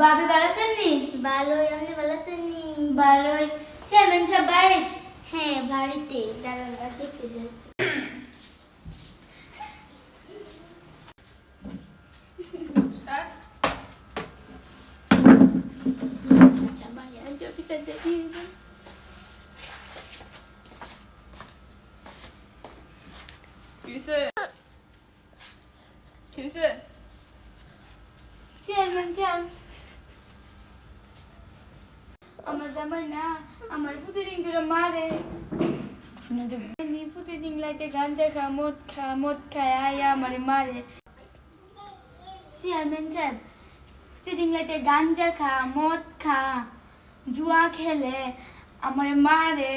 বাবি বালাসেননি বালোই আপনি বালাসেননি বালোই। চেয়ারম্যান সাহেব বাড়িতে হ্যাঁ বাড়িতে। দাঁড়ান দেখতেছে You said দেখিয়েছেন কিসে কিসে চেয়ারম্যান সাহেব আমার জামাই না আমার প্রতিদিন করে মারে প্রতিদিন লাইতে গাঞ্জা খা মদ খা মদ খায় আয়া আমারে মারে চেয়ারম্যান সাহেব প্রতিদিন লাইতে গাঞ্জা খা মদ খা জুয়া খেলে আমারে মারে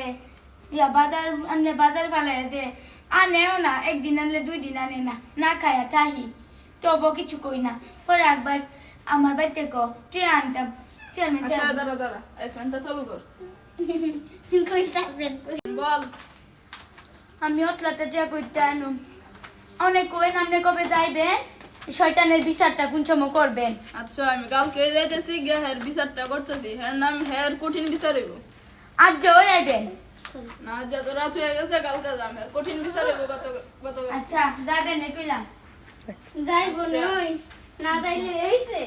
ইয়া বাজার আনলে বাজার ফালাই দে আনেও না একদিন আনলে দুই দিন আনে না না খায়া তাহি তবু কিছু কই না। পরে একবার আমার বাড়িতে কো ট্রে আনতাম। চেয়ারম্যান আচ্ছা দাঁড়া দাঁড়া এই ফ্যানটা চালু কর। কই থাকবেন? বল। আমি অতলাটা যা করতে আনু। অনেক কোয়েন আপনি কবে যাইবেন? শয়তানের বিচারটা কুঞ্চম করবেন। আচ্ছা আমি কালকে যাইতেছি গিয়ে হের বিচারটা করতেছি। হের নাম হের কঠিন বিচার হইব। আজ যাই আইবেন না যত রাত হয়ে গেছে কালকে যাম। হের কঠিন বিচার হইব কত কত আচ্ছা যাবেন না কইলাম। যাইব। নই না যাইলে এইছে